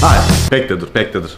Hayır. Bekle dur, bekle dur.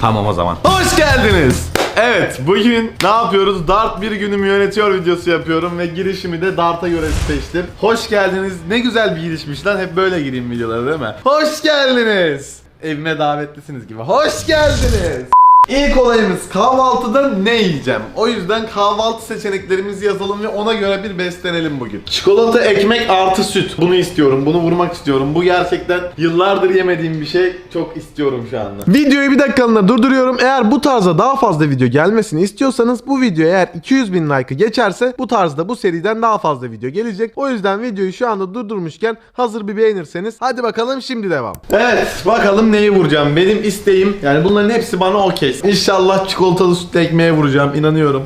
Tamam o zaman. Hoş geldiniz. Evet bugün ne yapıyoruz? Dart bir günümü yönetiyor videosu yapıyorum ve girişimi de Dart'a göre seçtim. Hoş geldiniz. Ne güzel bir girişmiş lan. Hep böyle gireyim videolara değil mi? Hoş geldiniz. Evime davetlisiniz gibi. Hoş geldiniz. İlk olayımız kahvaltıda ne yiyeceğim? O yüzden kahvaltı seçeneklerimizi yazalım ve ona göre bir beslenelim bugün. Çikolata, ekmek artı süt. Bunu istiyorum. Bunu vurmak istiyorum. Bu gerçekten yıllardır yemediğim bir şey. Çok istiyorum şu anda. Videoyu bir dakikalığına durduruyorum. Eğer bu tarzda daha fazla video gelmesini istiyorsanız bu video eğer 200 bin like'ı geçerse bu tarzda bu seriden daha fazla video gelecek. O yüzden videoyu şu anda durdurmuşken hazır bir beğenirseniz hadi bakalım şimdi devam. Evet bakalım neyi vuracağım. Benim isteğim yani bunların hepsi bana okey. İnşallah çikolatalı sütlü ekmeğe vuracağım. inanıyorum.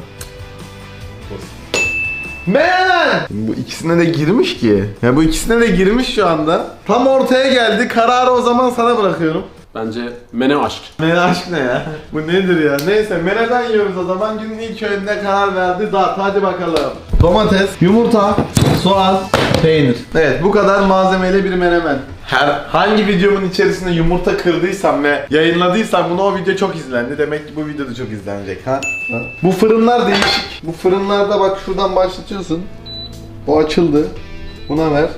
Man! Bu ikisine de girmiş ki. Ya bu ikisine de girmiş şu anda. Tam ortaya geldi. Kararı o zaman sana bırakıyorum. Bence mene aşk. Mene aşk ne ya? Bu nedir ya? Neyse meneden yiyoruz o zaman. Günün ilk öğününe karar verdi. Dart hadi bakalım. Domates, yumurta, soğan, peynir. Evet bu kadar malzemeyle bir menemen. Her hangi videomun içerisinde yumurta kırdıysam ve yayınladıysam bunu o video çok izlendi. Demek ki bu video da çok izlenecek ha? ha? Bu fırınlar değişik. Bu fırınlarda bak şuradan başlatıyorsun. Bu açıldı. Buna ver.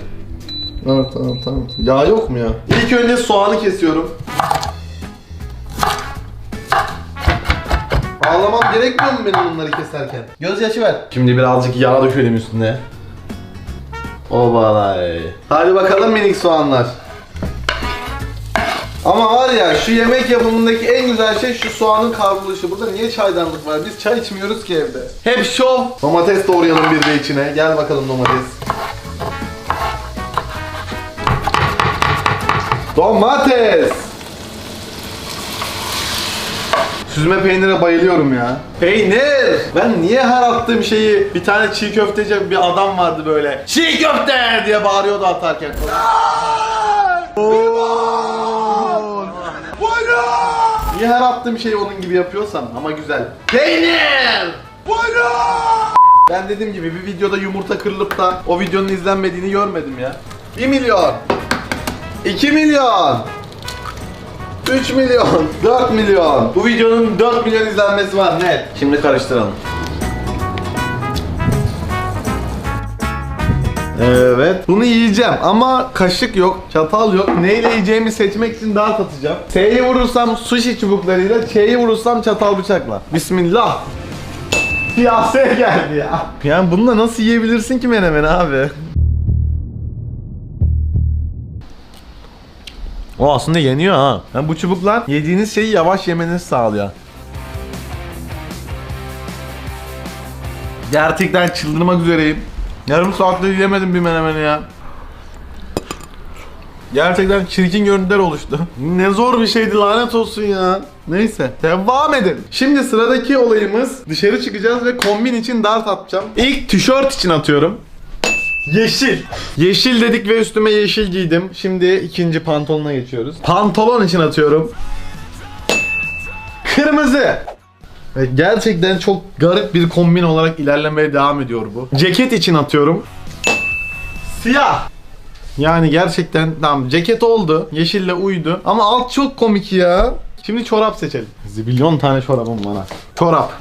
Tamam tamam tamam. Yağ yok mu ya? İlk önce soğanı kesiyorum. Ağlamam gerekmiyor mu benim bunları keserken? Gözyaşı ver. Şimdi birazcık yağ dökelim üstüne. Obalay. Hadi bakalım minik soğanlar. Ama var ya şu yemek yapımındaki en güzel şey şu soğanın kavruluşu. Burada niye çaydanlık var? Biz çay içmiyoruz ki evde. Hep şov. Domates doğrayalım bir de içine. Gel bakalım domates. Domates. Süzme peynire bayılıyorum ya. Peynir! Ben niye her attığım şeyi bir tane çiğ köfteci bir adam vardı böyle. Çiğ köfte diye bağırıyordu atarken. Niye her attığım şeyi onun gibi yapıyorsam ama güzel. Peynir! Ben dediğim gibi bir videoda yumurta kırılıp da o videonun izlenmediğini görmedim ya. 1 milyon. 2 milyon. 3 milyon, 4 milyon. Bu videonun 4 milyon izlenmesi var net. Şimdi karıştıralım. Evet. Bunu yiyeceğim ama kaşık yok, çatal yok. Neyle yiyeceğimi seçmek için dart atacağım. S'yi vurursam sushi çubuklarıyla, Ç'yi vurursam çatal bıçakla. Bismillah. Ya S geldi ya. Yani bununla nasıl yiyebilirsin ki menemen abi? O aslında yeniyor ha. Yani bu çubuklar yediğiniz şeyi yavaş yemenizi sağlıyor. Gerçekten çıldırmak üzereyim. Yarım saattir yemedim bir menemeni ya. Gerçekten çirkin görüntüler oluştu. Ne zor bir şeydi lanet olsun ya. Neyse devam edelim. Şimdi sıradaki olayımız dışarı çıkacağız ve kombin için dart atacağım. İlk tişört için atıyorum. Yeşil. Yeşil dedik ve üstüme yeşil giydim. Şimdi ikinci pantolona geçiyoruz. Pantolon için atıyorum. Kırmızı. Ve gerçekten çok garip bir kombin olarak ilerlemeye devam ediyor bu. Ceket için atıyorum. Siyah. Yani gerçekten tamam ceket oldu. Yeşille uydu. Ama alt çok komik ya. Şimdi çorap seçelim. Zibilyon tane çorabım bana. Çorap.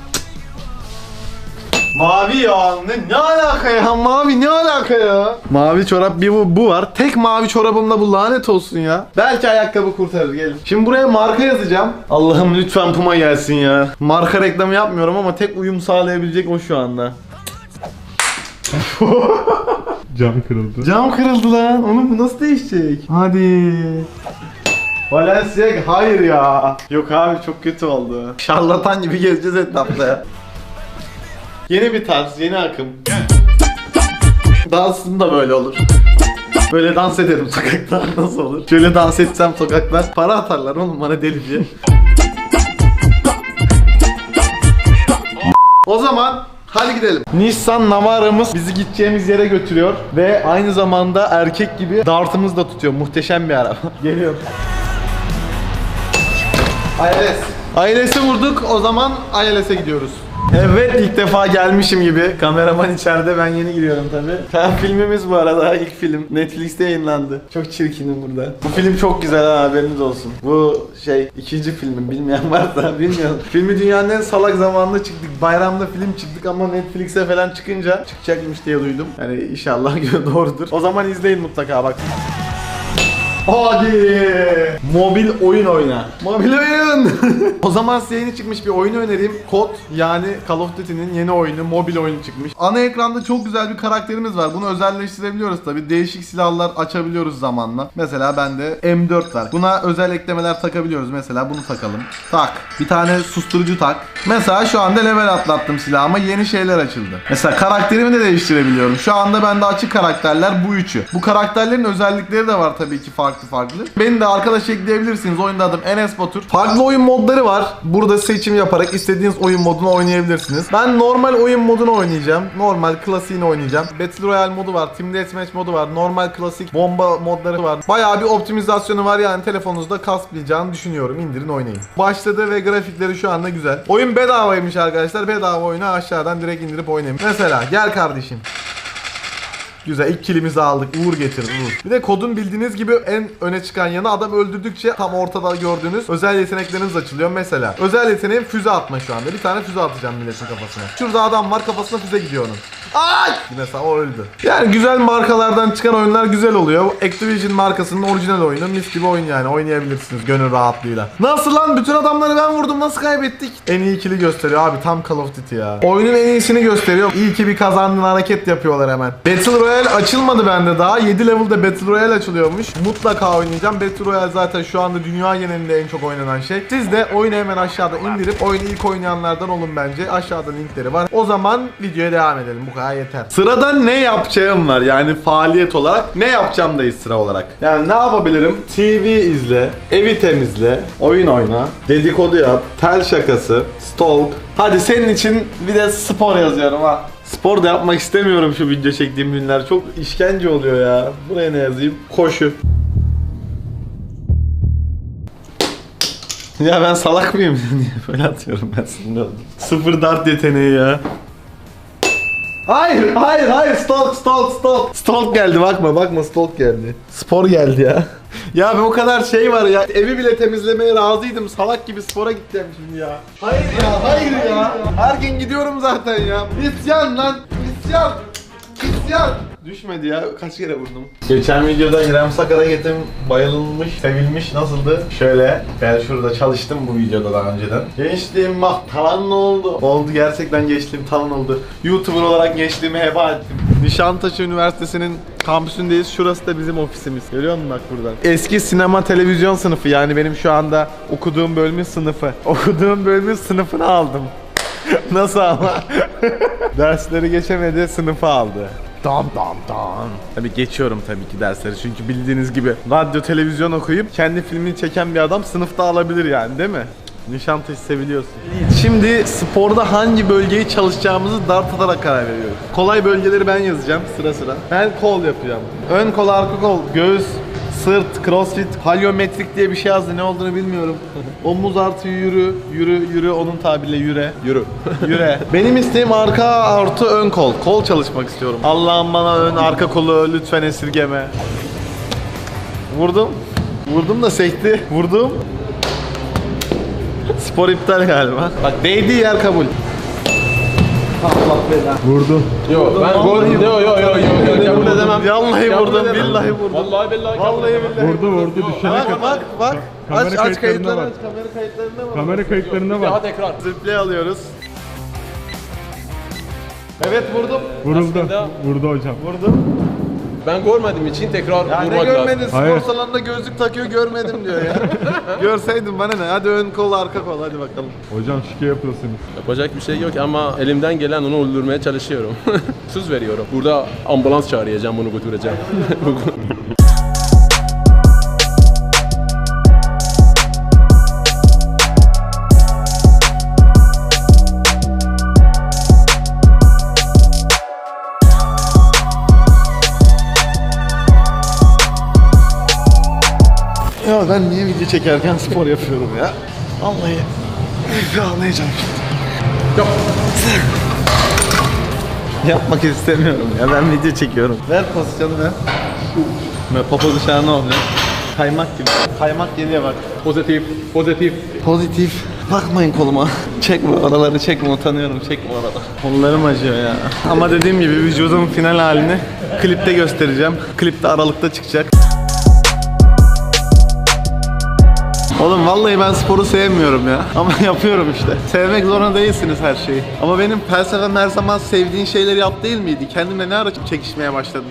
Mavi ya ne, ne alaka ya? Mavi ne alaka ya? Mavi çorap bir bu, bu var. Tek mavi çorabımda bu lanet olsun ya. Belki ayakkabı kurtarır gelin. Şimdi buraya marka yazacağım. Allah'ım lütfen Puma gelsin ya. Marka reklamı yapmıyorum ama tek uyum sağlayabilecek o şu anda. Cam kırıldı. Cam kırıldı lan. Onu bu nasıl değişecek? Hadi. Valencia hayır ya. Yok abi çok kötü oldu. Şarlatan gibi gezeceğiz etrafta ya Yeni bir tarz, yeni akım. Dansım da böyle olur. Böyle dans ederim sokakta nasıl olur? Şöyle dans etsem sokaklar para atarlar oğlum bana delice. o zaman hadi gidelim. Nissan Navara'mız bizi gideceğimiz yere götürüyor ve aynı zamanda erkek gibi dartımız da tutuyor. Muhteşem bir araba. Geliyor. ILS. ILS'e vurduk o zaman ILS'e gidiyoruz. Evet ilk defa gelmişim gibi. Kameraman içeride ben yeni giriyorum tabi. Filmimiz bu arada ilk film. Netflix'te yayınlandı. Çok çirkinim burada. Bu film çok güzel ha haberiniz olsun. Bu şey ikinci filmim bilmeyen varsa bilmiyorum. Filmi dünyanın en salak zamanında çıktık. Bayramda film çıktık ama Netflix'e falan çıkınca çıkacakmış diye duydum. Yani inşallah doğrudur. O zaman izleyin mutlaka bak. Hadi. Mobil oyun oyna. Mobil oyun. o zaman size yeni çıkmış bir oyun önereyim. Kod yani Call of Duty'nin yeni oyunu, mobil oyun çıkmış. Ana ekranda çok güzel bir karakterimiz var. Bunu özelleştirebiliyoruz tabi. Değişik silahlar açabiliyoruz zamanla. Mesela bende M4 var. Buna özel eklemeler takabiliyoruz. Mesela bunu takalım. Tak. Bir tane susturucu tak. Mesela şu anda level atlattım silahıma. Yeni şeyler açıldı. Mesela karakterimi de değiştirebiliyorum. Şu anda bende açık karakterler bu üçü. Bu karakterlerin özellikleri de var tabii ki farklı farklı. Beni de arkadaş ekleyebilirsiniz. Oyunda adım Enes Batur. Farklı oyun modları var. Burada seçim yaparak istediğiniz oyun modunu oynayabilirsiniz. Ben normal oyun modunu oynayacağım. Normal klasiğini oynayacağım. Battle Royale modu var. Team Deathmatch modu var. Normal klasik bomba modları var. Bayağı bir optimizasyonu var yani telefonunuzda kasmayacağını düşünüyorum. İndirin oynayın. Başladı ve grafikleri şu anda güzel. Oyun bedavaymış arkadaşlar. Bedava oyunu aşağıdan direkt indirip oynayın. Mesela gel kardeşim. Güzel ilk kilimizi aldık. Uğur getirdi Uğur. Bir de kodun bildiğiniz gibi en öne çıkan yanı adam öldürdükçe tam ortada gördüğünüz özel yetenekleriniz açılıyor. Mesela özel yeteneğim füze atma şu anda. Bir tane füze atacağım milletin kafasına. Şurada adam var kafasına füze gidiyor onun. Ay! Mesela o öldü. Yani güzel markalardan çıkan oyunlar güzel oluyor. Activision markasının orijinal oyunu. Mis gibi oyun yani. Oynayabilirsiniz gönül rahatlığıyla. Nasıl lan? Bütün adamları ben vurdum. Nasıl kaybettik? En iyi ikili gösteriyor abi. Tam Call of Duty ya. Oyunun en iyisini gösteriyor. İyi ki bir kazandın hareket yapıyorlar hemen. Battle Royale açılmadı bende daha. 7 level'da Battle Royale açılıyormuş. Mutlaka oynayacağım. Battle Royale zaten şu anda dünya genelinde en çok oynanan şey. Siz de oyunu hemen aşağıda indirip oyunu ilk oynayanlardan olun bence. Aşağıda linkleri var. O zaman videoya devam edelim. Bu kadar yeter. Sırada ne yapacağım var. Yani faaliyet olarak ne yapacağımdayız sıra olarak. Yani ne yapabilirim? TV izle, evi temizle, oyun oyna, dedikodu yap, tel şakası, stalk. Hadi senin için bir de spor yazıyorum ha. Spor da yapmak istemiyorum şu video çektiğim günler. Çok işkence oluyor ya. Buraya ne yazayım? Koşu. Ya ben salak mıyım? Niye böyle atıyorum ben sinir oldum. Sıfır dart yeteneği ya. Hayır, hayır, hayır. Stalk, stalk, stalk. Stalk geldi bakma, bakma stalk geldi. Spor geldi ya. Ya o kadar şey var ya. Evi bile temizlemeye razıydım. Salak gibi spora gideceğim şimdi ya. Hayır ya, hayır ya. Her gün gidiyorum zaten ya. İsyan lan, isyan. İsyan. Düşmedi ya. Kaç kere vurdum? Geçen videoda İrem Sakar hareketim bayılmış, sevilmiş. Nasıldı? Şöyle, ben şurada çalıştım bu videoda daha önceden. Gençliğim bak talan oldu. Oldu gerçekten gençliğim talan oldu. YouTuber olarak gençliğimi heba ettim. Nişantaşı Üniversitesi'nin kampüsündeyiz. Şurası da bizim ofisimiz. Görüyor musun bak buradan? Eski sinema televizyon sınıfı yani benim şu anda okuduğum bölümün sınıfı. Okuduğum bölümün sınıfını aldım. Nasıl ama? Dersleri geçemedi, sınıfı aldı. Dam dam dam. Tabii geçiyorum tabii ki dersleri çünkü bildiğiniz gibi radyo televizyon okuyup kendi filmini çeken bir adam sınıfta alabilir yani değil mi? Nişantaşı seviliyorsun. Şimdi sporda hangi bölgeyi çalışacağımızı dart atarak karar veriyoruz. Kolay bölgeleri ben yazacağım sıra sıra. Ben kol yapacağım. Ön kol, arka kol, göğüs, sırt, crossfit, halyometrik diye bir şey yazdı. Ne olduğunu bilmiyorum. Omuz artı yürü, yürü, yürü. Onun tabiriyle yüre. Yürü. Yüre. Benim isteğim arka artı ön kol. Kol çalışmak istiyorum. Allah'ım bana ön arka kolu lütfen esirgeme. Vurdum. Vurdum da sekti. Vurdum. Spor iptal galiba. Bak değdiği yer kabul. Allah belanı. Vurdu. Yo ben gol yo yo yo yo yo Kabul edemem. Vallahi vurdum, billahi vurdum. Vallahi billahi Vallahi billahi. Vurdu vurdu düşene Bak kadar. bak bak. Kamera Aç aç kayıtlarına bak. aç. Kamera kayıtlarına bak. Kamera kayıtlarına Daha bak. tekrar. Zıplay alıyoruz. Evet vurdum. Vuruldu. Vurdu hocam. Vurdum. Ben görmediğim için tekrar Ya ne vurmak lazım. görmedin? Spor Hayır. salonunda gözlük takıyor görmedim diyor ya. Görseydim bana ne? Hadi ön kol arka kol hadi bakalım. Hocam şike yapıyorsunuz. Yapacak bir şey yok ama elimden gelen onu öldürmeye çalışıyorum. Söz veriyorum. Burada ambulans çağıracağım bunu götüreceğim. Ben niye video çekerken spor yapıyorum ya? Vallahi Üf, ağlayacağım şimdi. Yapmak istemiyorum ya ben video çekiyorum. Ver pozisyonu ver. Ve popo dışarı ne oluyor? Kaymak gibi. Kaymak geliyor bak. Pozitif, pozitif. Pozitif. Bakmayın koluma. Çekme oraları çekme utanıyorum çekme orada. Kollarım acıyor ya. Ama dediğim gibi vücudun final halini klipte göstereceğim. Klipte aralıkta çıkacak. Oğlum vallahi ben sporu sevmiyorum ya. Ama yapıyorum işte. Sevmek zorunda değilsiniz her şeyi. Ama benim felsefem her zaman sevdiğin şeyleri yap değil miydi? Kendimle ne ara çekişmeye başladım?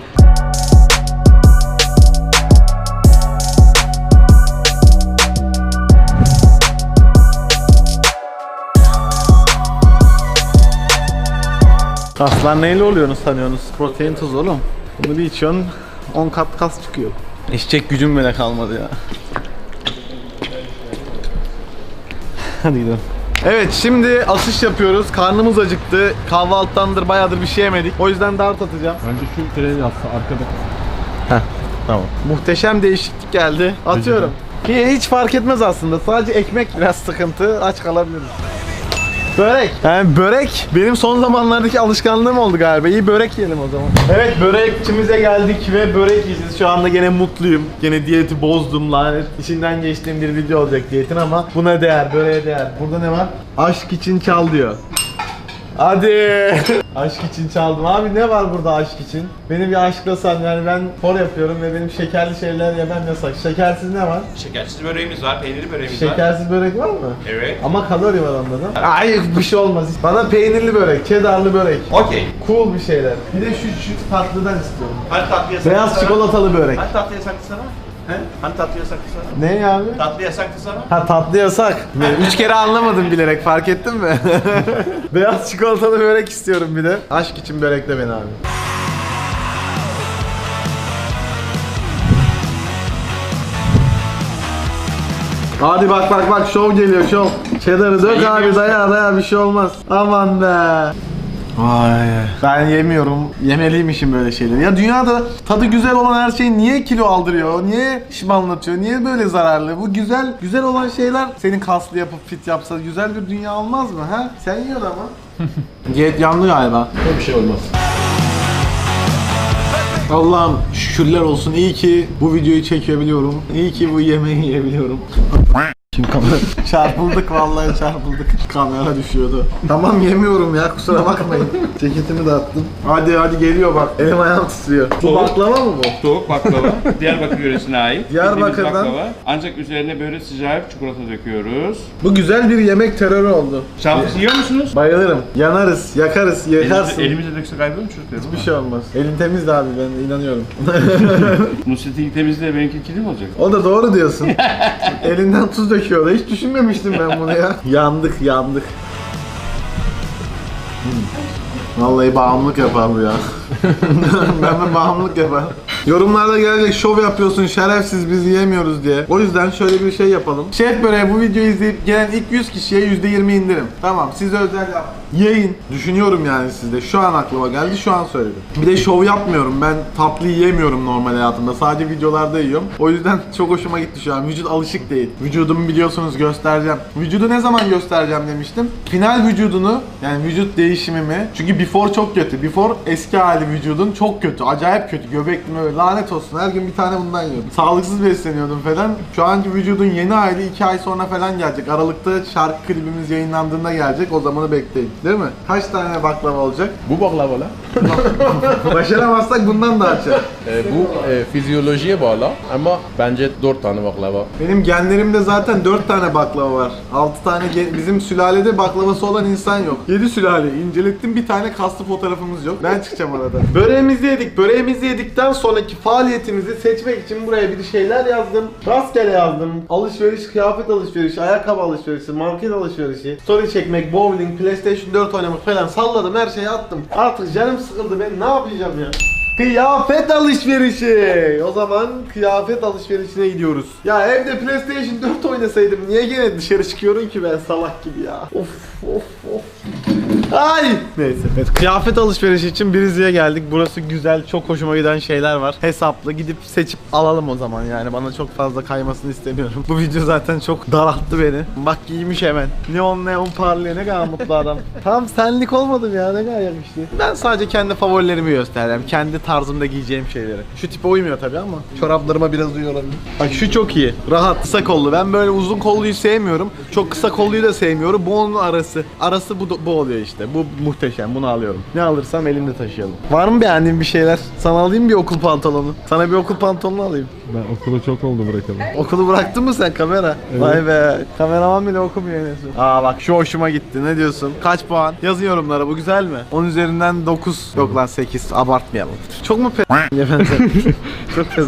Kaslar neyle oluyorsunuz sanıyorsunuz? Protein tuz oğlum. Bunu bir içiyorsun 10 kat kas çıkıyor. İşçek gücüm bile kalmadı ya. Hadi gidelim. Evet şimdi asış yapıyoruz. Karnımız acıktı. Kahvaltıdandır bayağıdır bir şey yemedik. O yüzden dart atacağım. Bence şu treni atsa arkada. Heh, tamam. Muhteşem değişiklik geldi. Atıyorum. Ki hiç fark etmez aslında. Sadece ekmek biraz sıkıntı. Aç kalabiliriz. Börek. Yani börek benim son zamanlardaki alışkanlığım oldu galiba. İyi börek yiyelim o zaman. Evet börekçimize geldik ve börek yiyeceğiz. Şu anda gene mutluyum. Gene diyeti bozdum lanet. İçinden geçtiğim bir video olacak diyetin ama buna değer, böreğe değer. Burada ne var? Aşk için çal diyor. Hadi. aşk için çaldım. Abi ne var burada aşk için? Beni bir aşklasan yani ben spor yapıyorum ve benim şekerli şeyler yemem yasak. Şekersiz ne var? Şekersiz böreğimiz var, peynirli böreğimiz var. Şekersiz börek var mı? Evet. Ama kalori var onda da. Ay bir şey olmaz. Bana peynirli börek, cheddarlı börek. Okey. Cool bir şeyler. Bir de şu, şu tatlıdan istiyorum. Hani tatlı yasaktı Beyaz sana? çikolatalı börek. Hani tatlı yasaktı sana? He? Hani tatlı yasaktı sana? Ne abi? Tatlı yasaktı sana? Ha tatlı yasak. Üç kere anlamadım bilerek fark ettin mi? Beyaz çikolatalı börek istiyorum bir de. Aşk için börekle beni abi. Hadi bak bak bak şov geliyor şov. Cheddar'ı dök abi daya daya bir şey olmaz. Aman be. Vay. Ben yemiyorum. Yemeliymişim böyle şeyleri. Ya dünyada tadı güzel olan her şey niye kilo aldırıyor? Niye şişmanlatıyor? Niye böyle zararlı? Bu güzel güzel olan şeyler senin kaslı yapıp fit yapsa güzel bir dünya olmaz mı? Ha? Sen yiyorsun ama. Diyet yandı galiba. Bir şey olmaz. Allah'ım şükürler olsun. İyi ki bu videoyu çekebiliyorum. İyi ki bu yemeği yiyebiliyorum. Şimdi kamera çarpıldık vallahi çarpıldık. Kamera düşüyordu. Tamam yemiyorum ya kusura bakmayın. Ceketimi de attım. Hadi hadi geliyor bak. Elim ayağım titriyor. Bu baklava mı bu? Soğuk baklava. Diyarbakır yöresine ait. Diyarbakır'dan. Bildiğimiz baklava. Ancak üzerine böyle sıcak çikolata döküyoruz. Bu güzel bir yemek terörü oldu. Şapkası yiyor musunuz? Bayılırım. Yanarız, yakarız, yakarsın. Elimizde, elimizde dökse kaybolur mu çocuklar? Bir şey olmaz. Elin temiz de abi ben inanıyorum. Nusret'in temizliği benimki kirli mi olacak? O da doğru diyorsun. Elinden tuz döküyor da hiç düşünmemiştim ben bunu ya. yandık yandık. Hmm. Vallahi bağımlılık yapar bu ya. ben de bağımlılık yapar. Yorumlarda gelecek şov yapıyorsun şerefsiz biz yiyemiyoruz diye. O yüzden şöyle bir şey yapalım. Şef böreği bu videoyu izleyip gelen ilk 100 kişiye %20 indirim. Tamam size özel yap. Yayın. Düşünüyorum yani sizde. Şu an aklıma geldi şu an söyledim. Bir de şov yapmıyorum. Ben tatlı yiyemiyorum normal hayatımda. Sadece videolarda yiyorum. O yüzden çok hoşuma gitti şu an. Vücut alışık değil. Vücudumu biliyorsunuz göstereceğim. Vücudu ne zaman göstereceğim demiştim. Final vücudunu yani vücut değişimimi. Çünkü before çok kötü. Before eski hali vücudun çok kötü. Acayip kötü. Göbekli böyle lanet olsun. Her gün bir tane bundan yiyordum. Sağlıksız besleniyordum falan. Şu anki vücudun yeni hali 2 ay sonra falan gelecek. Aralıkta şarkı klibimiz yayınlandığında gelecek. O zamanı bekleyin. Değil mi? Kaç tane baklava olacak? Bu baklava la. Başaramazsak bundan da açar. E, bu e, fizyolojiye bağlı ama bence 4 tane baklava. Benim genlerimde zaten 4 tane baklava var. 6 tane gen- bizim sülalede baklavası olan insan yok. 7 sülale incelettim bir tane kaslı fotoğrafımız yok. Ben çıkacağım arada. Böreğimizi yedik. Böreğimizi yedikten sonraki faaliyetimizi seçmek için buraya bir şeyler yazdım. Rastgele yazdım. Alışveriş, kıyafet alışverişi, ayakkabı alışverişi, market alışverişi, story çekmek, bowling, PlayStation 4 oynamak falan salladım her şeyi attım. Artık canım sıkıldı ben ne yapacağım ya? Kıyafet alışverişi. O zaman kıyafet alışverişine gidiyoruz. Ya evde PlayStation 4 oynasaydım niye gene dışarı çıkıyorum ki ben salak gibi ya. Of of of. Ay! Neyse. Evet, kıyafet alışverişi için Brizli'ye geldik. Burası güzel, çok hoşuma giden şeyler var. Hesaplı gidip seçip alalım o zaman yani. Bana çok fazla kaymasını istemiyorum. Bu video zaten çok daralttı beni. Bak giymiş hemen. Neon neon parlıyor. Ne kadar mutlu adam. Tam senlik olmadım ya. Ne kadar yakıştı. Ben sadece kendi favorilerimi göstereceğim. Kendi tarzımda giyeceğim şeyleri. Şu tipe uymuyor tabii ama çoraplarıma biraz uyuyor olabilir. Bak şu çok iyi. Rahat, kısa kollu. Ben böyle uzun kolluyu sevmiyorum. Çok kısa kolluyu da sevmiyorum. Bu onun arası. Arası bu, bu oluyor işte. Bu muhteşem. Bunu alıyorum. Ne alırsam elimde taşıyalım. Var mı beğendiğin bir şeyler? Sana alayım bir okul pantolonu. Sana bir okul pantolonu alayım. Ben okulu çok oldu bırakalım. Okulu bıraktın mı sen kamera? Vay be. Kameraman bile okumuyor Enes'im. Aa bak şu hoşuma gitti. Ne diyorsun? Kaç puan? Yazın yorumlara. Bu güzel mi? 10 üzerinden 9. Yok lan 8. Abartmayalım. Çok mu pe... efendim? Çok pe...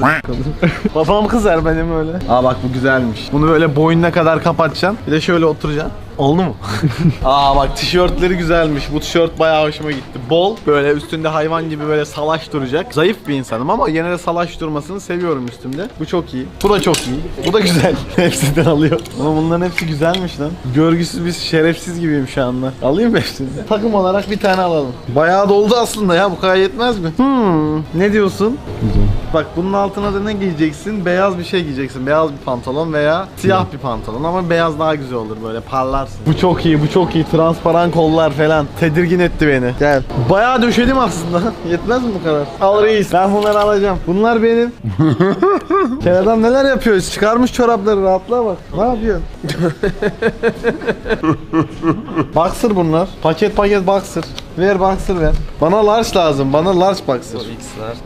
Babam kızar benim öyle. Aa bak bu güzelmiş. Bunu böyle boynuna kadar kapatacaksın. Bir de şöyle oturacaksın. Oldu mu? Aa bak tişörtleri güzelmiş. Bu tişört bayağı hoşuma gitti. Bol böyle üstünde hayvan gibi böyle salaş duracak. Zayıf bir insanım ama yine de salaş durmasını seviyorum üstümde. Bu çok iyi. Bu da çok iyi. Bu da güzel. Hepsinden alıyor. Ama bunların hepsi güzelmiş lan. Görgüsüz bir şerefsiz gibiyim şu anda. Alayım mı hepsini? Takım olarak bir tane alalım. Bayağı doldu aslında ya. Bu kadar yetmez mi? Hmm. Ne diyorsun? Güzel. Bak bunun altına da ne giyeceksin? Beyaz bir şey giyeceksin. Beyaz bir pantolon veya siyah bir pantolon ama beyaz daha güzel olur böyle parlarsın. Bu çok iyi, bu çok iyi. Transparan kollar falan. Tedirgin etti beni. Gel. Bayağı döşedim aslında. Yetmez mi bu kadar? Al reis. Ben bunları alacağım. Bunlar benim. Kerem neler yapıyor? Çıkarmış çorapları rahatla bak. Ne yapıyorsun? boxer bunlar. Paket paket boxer. Ver boxer ver. Bana large lazım. Bana large boxer.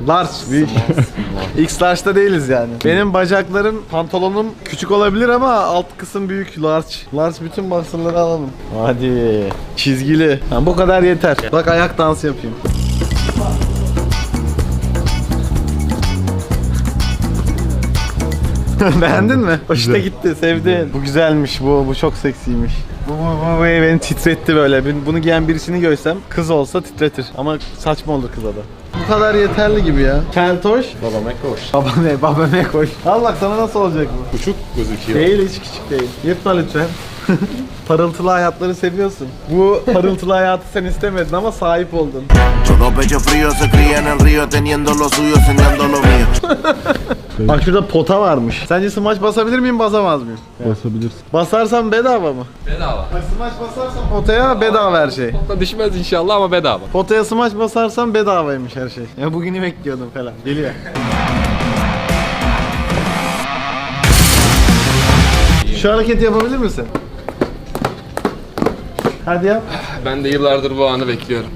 Large büyük. X large'da değiliz yani. Benim bacaklarım, pantolonum küçük olabilir ama alt kısım büyük large. Large bütün boxer'ları alalım. Hadi. Çizgili. Ha, bu kadar yeter. Bak ayak dansı yapayım. Beğendin mi? Hoşuna gitti, sevdin. Bu güzelmiş, bu bu çok seksiymiş. Bu, bu, bu beni titretti böyle. Bunu giyen birisini görsem kız olsa titretir. Ama saçma olur kıza da. Bu kadar yeterli gibi ya. Keltoş. Babama koş. Babame, babame koy. Al bak sana nasıl olacak bu? Küçük gözüküyor. Değil hiç küçük değil. Yırtma lütfen. parıltılı hayatları seviyorsun. Bu parıltılı hayatı sen istemedin ama sahip oldun. Bak şurada pota varmış. Sence smaç basabilir miyim basamaz mıyım? Basabilirsin. Basarsam bedava mı? Bedava. Bak smaç basarsam potaya bedava her şey. Da düşmez inşallah ama bedava. Potaya smaç basarsam bedavaymış her şey. Ya bugünü bekliyordum falan. Geliyor. Şu hareketi yapabilir misin? Hadi yap. Ben de yıllardır bu anı bekliyorum.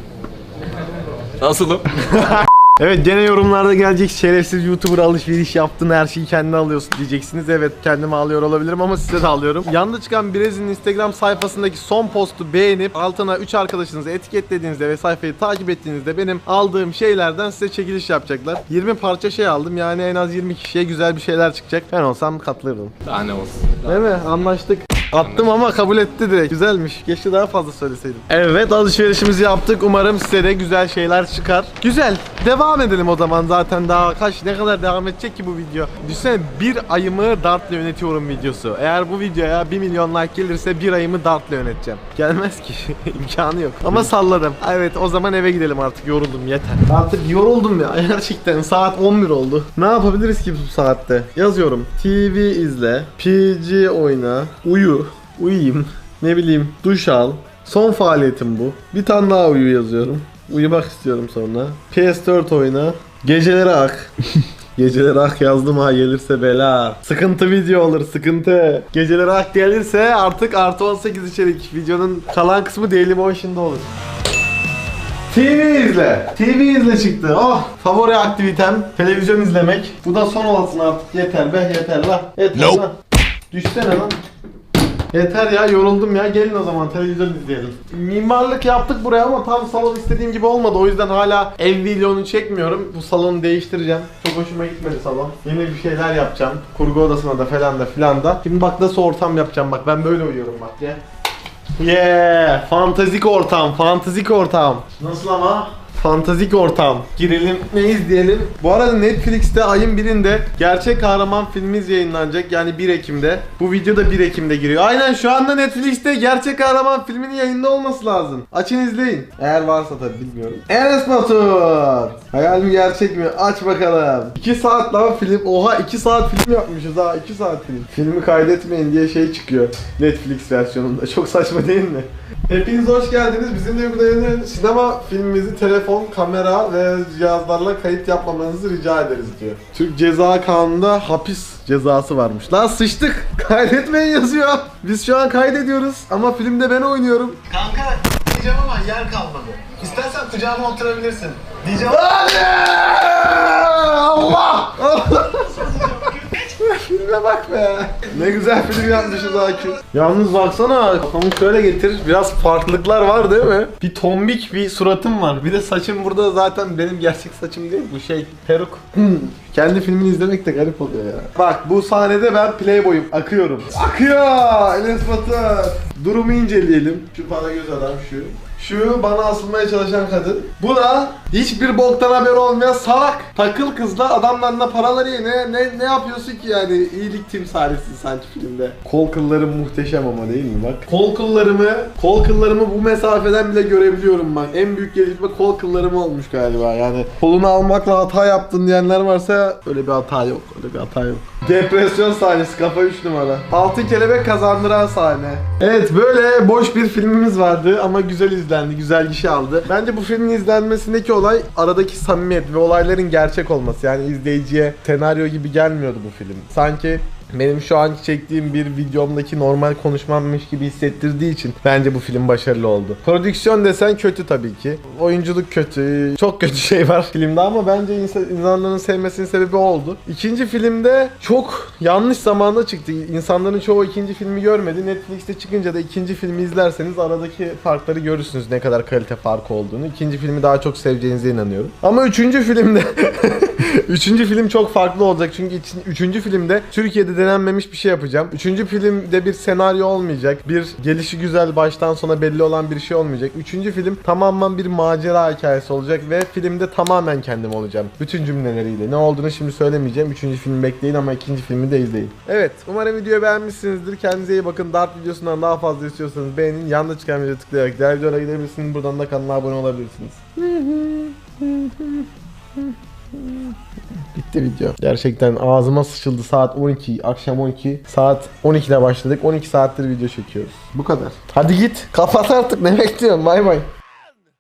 Nasılım? Evet gene yorumlarda gelecek şerefsiz YouTuber alışveriş yaptın her şeyi kendine alıyorsun diyeceksiniz. Evet kendime alıyor olabilirim ama size de alıyorum. Yanda çıkan Brezil'in Instagram sayfasındaki son postu beğenip altına 3 arkadaşınızı etiketlediğinizde ve sayfayı takip ettiğinizde benim aldığım şeylerden size çekiliş yapacaklar. 20 parça şey aldım yani en az 20 kişiye güzel bir şeyler çıkacak. Ben olsam katılırdım. Daha ne olsun. Değil mi? Anlaştık. Attım ama kabul etti direkt. Güzelmiş. Keşke daha fazla söyleseydim. Evet alışverişimizi yaptık. Umarım size de güzel şeyler çıkar. Güzel. Devam edelim o zaman zaten daha kaç ne kadar devam edecek ki bu video. Düşünsene bir ayımı dartla yönetiyorum videosu. Eğer bu videoya 1 milyon like gelirse bir ayımı dartla yöneteceğim. Gelmez ki. İmkanı yok. Ama salladım. Evet o zaman eve gidelim artık. Yoruldum yeter. Artık yoruldum ya. Gerçekten saat 11 oldu. Ne yapabiliriz ki bu saatte? Yazıyorum. TV izle. PG oyna. Uyu. Uyuyayım. Ne bileyim. Duş al. Son faaliyetim bu. Bir tane daha uyu yazıyorum. Uyumak istiyorum sonra. PS4 oyna. Geceleri ak. Geceleri ak yazdım ha gelirse bela. Sıkıntı video olur sıkıntı. Geceleri ak gelirse artık artı 18 içerik. Videonun kalan kısmı Dailymotion'da olur. TV izle. TV izle çıktı. Oh favori aktivitem televizyon izlemek. Bu da son olsun artık. Yeter be yeter lan. Yeter lan. Düşsene lan. Yeter ya yoruldum ya gelin o zaman televizyon izleyelim. Mimarlık yaptık buraya ama tam salon istediğim gibi olmadı. O yüzden hala ev videonu çekmiyorum. Bu salonu değiştireceğim. Çok hoşuma gitmedi salon. Yeni bir şeyler yapacağım. Kurgu odasına da falan da filan da. Şimdi bak nasıl ortam yapacağım bak ben böyle uyuyorum bak ya. Yeah, fantastik ortam, fantastik ortam. Nasıl ama? Fantazik ortam. Girelim ne izleyelim? Bu arada Netflix'te ayın birinde gerçek kahraman filmimiz yayınlanacak. Yani 1 Ekim'de. Bu video da 1 Ekim'de giriyor. Aynen şu anda Netflix'te gerçek kahraman filminin yayında olması lazım. Açın izleyin. Eğer varsa tabii bilmiyorum. Enes Batur. Hayal mi gerçek mi? Aç bakalım. 2 saat lan film. Oha 2 saat film yapmışız ha. 2 saat film. Filmi kaydetmeyin diye şey çıkıyor. Netflix versiyonunda. Çok saçma değil mi? Hepiniz hoş geldiniz. Bizim de yeni sinema filmimizi telefon, kamera ve cihazlarla kayıt yapmamanızı rica ederiz diyor. Türk Ceza Kanunu'nda hapis cezası varmış. Lan sıçtık. Kaydetmeyin yazıyor. Biz şu an kaydediyoruz ama filmde ben oynuyorum. Kanka diyeceğim ama yer kalmadı. İstersen kucağıma oturabilirsin. Diyeceğim Hadi! Allah! Filme bak be. Ne güzel film yapmışız Akif. Yalnız baksana kafamı şöyle getir. Biraz farklılıklar var değil mi? Bir tombik bir suratım var. Bir de saçım burada zaten benim gerçek saçım değil. Bu şey peruk. Kendi filmini izlemek de garip oluyor ya. Bak bu sahnede ben playboyum. Akıyorum. Akıyor! Enes Batur. Durumu inceleyelim. Şu para göz adam şu. Şu bana asılmaya çalışan kadın. Bu da hiçbir boktan haber olmayan salak. Takıl kızla adamlarla paraları ye. Ne, ne, ne yapıyorsun ki yani? iyilik timsalisin sanki filmde. Kol kıllarım muhteşem ama değil mi bak. Kol kıllarımı, kol kıllarımı bu mesafeden bile görebiliyorum bak. En büyük gelişme kol kıllarım olmuş galiba. Yani kolunu almakla hata yaptın diyenler varsa öyle bir hata yok. Öyle bir hata yok. Depresyon sahnesi kafa 3 numara. Altın kelebek kazandıran sahne. Evet böyle boş bir filmimiz vardı ama güzel izlendi, güzel gişe aldı. Bence bu filmin izlenmesindeki olay aradaki samimiyet ve olayların gerçek olması. Yani izleyiciye senaryo gibi gelmiyordu bu film. Sanki benim şu an çektiğim bir videomdaki normal konuşmammış gibi hissettirdiği için bence bu film başarılı oldu. Prodüksiyon desen kötü tabii ki. Oyunculuk kötü. Çok kötü şey var filmde ama bence insan- insanların sevmesinin sebebi oldu. İkinci filmde çok yanlış zamanda çıktı. İnsanların çoğu ikinci filmi görmedi. Netflix'te çıkınca da ikinci filmi izlerseniz aradaki farkları görürsünüz ne kadar kalite farkı olduğunu. İkinci filmi daha çok seveceğinize inanıyorum. Ama üçüncü filmde Üçüncü film çok farklı olacak çünkü üçüncü filmde Türkiye'de denenmemiş bir şey yapacağım. Üçüncü filmde bir senaryo olmayacak. Bir gelişi güzel baştan sona belli olan bir şey olmayacak. Üçüncü film tamamen bir macera hikayesi olacak ve filmde tamamen kendim olacağım. Bütün cümleleriyle. Ne olduğunu şimdi söylemeyeceğim. Üçüncü filmi bekleyin ama ikinci filmi de izleyin. Evet. Umarım videoyu beğenmişsinizdir. Kendinize iyi bakın. Dart videosundan daha fazla istiyorsanız beğenin. Yanda çıkan videoya tıklayarak diğer videolara gidebilirsiniz. Buradan da kanala abone olabilirsiniz. Bitti video. Gerçekten ağzıma sıçıldı saat 12, akşam 12. Saat 12'de başladık. 12 saattir video çekiyoruz. Bu kadar. Hadi git. Kapat artık. Ne bekliyorsun? Bay bay.